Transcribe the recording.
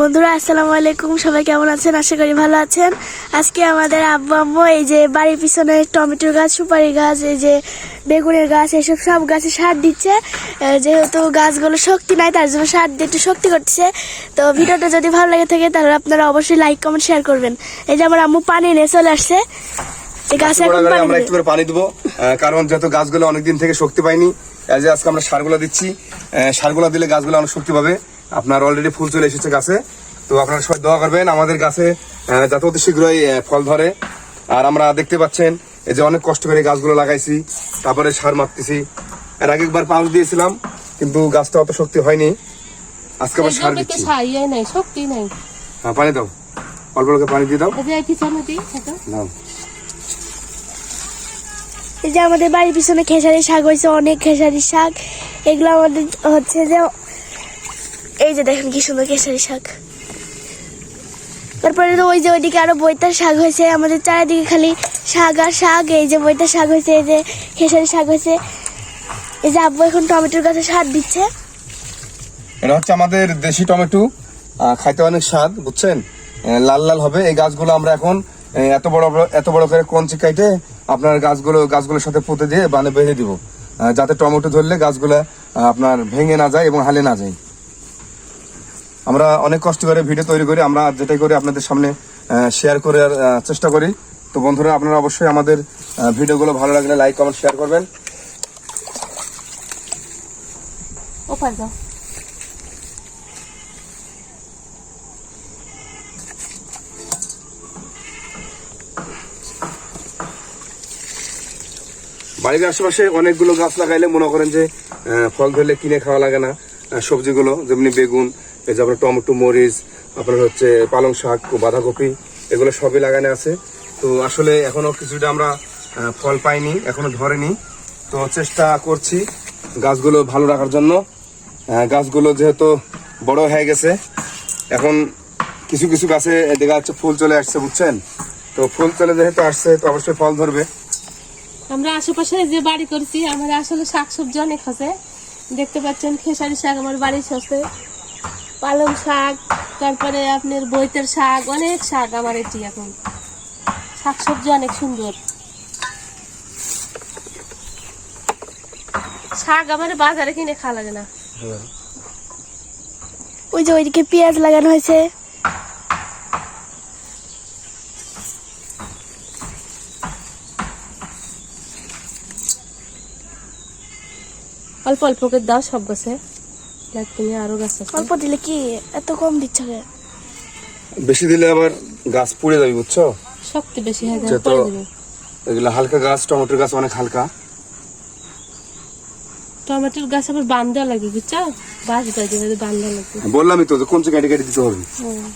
বন্ধুরা আসসালামু আলাইকুম। সবাই কেমন আছেন? আশা করি ভালো আছেন। আজকে আমাদের আব্বু আম্মু এই যে বাড়ির পিছনে টমেটোর গাছ সুপারি গাছ এই যে বেগুনের গাছ এসব সব গাছে সার দিচ্ছে। যেহেতু গাছগুলো শক্তি নাই তার জন্য সার দিয়ে একটু শক্তি করছে তো ভিডিওটা যদি ভালো লাগে থাকে তাহলে আপনারা অবশ্যই লাইক কমেন্ট শেয়ার করবেন। এই যে আমার আম্মু পানি নিয়ে চলে আসছে। গাছে আমরা একটু করে পানি দেবো। কারণ যেহেতু গাছগুলো অনেকদিন থেকে শক্তি পায়নি আজকে আমরা সারগুলো দিচ্ছি সারগুলো দিলে গাছগুলো অনেক শক্তি পাবে। আপনার অলরেডি ফুল চলে এসেছে গাছে। তো আপনারা সবাই দোয়া করবেন আমাদের গাছে আহ, যাতে অতি শীঘ্রই ফল ধরে। আর আমরা দেখতে পাচ্ছেন এই যে অনেক কষ্ট করে গাছগুলো লাগাইছি তারপরে সার মারতেছি। এর আগে একবার পাউচ দিয়েছিলাম কিন্তু গাছটা অত শক্তি হয়নি। আজকে আবার সার দিচ্ছি। নাই শক্তি নাই। হ্যাঁ পানি দাও। অল্প অল্প পানি দিয়ে দাও। দাও এই যে আমাদের বাড়ির পিছনে খেসারি শাক হয়েছে অনেক খেসারি শাক। এগুলো আমাদের হচ্ছে যে এই যে দেখেন কি সুন্দর খেসারি শাক। তারপরে তো ওই যে ওইদিকে আরও বইতার শাক হয়েছে, আমাদের চারিদিকে খালি শাক আর শাক, এই যে বইতার শাক হয়েছে, এই যে খেসারি শাক হয়েছে। এই যে আব্বু এখন টমেটোর গাছে সার দিচ্ছে। এটা হচ্ছে আমাদের দেশি টমেটো খাইতে অনেক স্বাদ, বুঝছেন? লাল লাল হবে। এই গাছগুলো আমরা এখন এত বড়- এত বড় করে কঞ্চি কাইটে আপনার গাছগুলো, গাছগুলোর সাথে পুঁতে দিয়ে বানে বেঁধে দিব। যাতে টমেটো ধরলে গাছগুলো আপনার ভেঙে না যায় এবং হালে না যায়। আমরা অনেক কষ্ট করে ভিডিও তৈরি করি আমরা যেটাই করি আপনাদের সামনে শেয়ার করে চেষ্টা করি। তো বন্ধুরা আপনারা অবশ্যই আমাদের ভিডিওগুলো ভালো লাগলে লাইক কমেন্ট শেয়ার করবেন। বাড়ির আশেপাশে অনেকগুলো গাছ লাগাইলে মনে করেন যে ফল ধরলে কিনে খাওয়া লাগে না। সবজিগুলো, যেমনি বেগুন, এই যে আপনার টমেটো, মরিচ, আপনার হচ্ছে পালং শাক বাঁধাকপি, এগুলো সবই লাগানো আছে। তো আসলে এখনও কিছুটা আমরা ফল পাইনি, এখনও ধরেনি। তো চেষ্টা করছি গাছগুলো ভালো রাখার জন্য। গাছগুলো যেহেতু বড় হয়ে গেছে, এখন কিছু কিছু গাছে দেখা যাচ্ছে ফুল চলে আসছে, বুঝছেন? তো ফুল চলে যেহেতু আসছে, তো অবশ্যই ফল ধরবে। আমরা আশেপাশে যে বাড়ি করছি আমার আসলে শাকসবজি অনেক আছে। দেখতে পাচ্ছেন খেসারি শাক আমার বাড়ির সাথে। পালং শাক তারপরে আপনার বইতের শাক অনেক শাক আমার এটি এখন। শাকসবজি অনেক সুন্দর। শাক আমার বাজারে কিনে খাওয়া লাগে না। ওই যে ওইদিকে পেঁয়াজ লাগানো হয়েছে। অল্প অল্প করে দাও সব গাছে। তুমি আরও গাছ আছে। অল্প দিলে কি? এত কম দিচ্ছ বেশি দিলে আবার গাছ পুড়ে যাবে বুঝছ? শক্তি বেশি হয়ে যে যায় তো এগুলো হালকা গাছ টমেটোর গাছ অনেক হালকা। টমেটোর গাছ আবার বান্ধা লাগে বুঝছ? বাঁশ বাজে বান্ধা লাগে বললামই তো কোন কেটে কেটে দিতে হবে। হুম।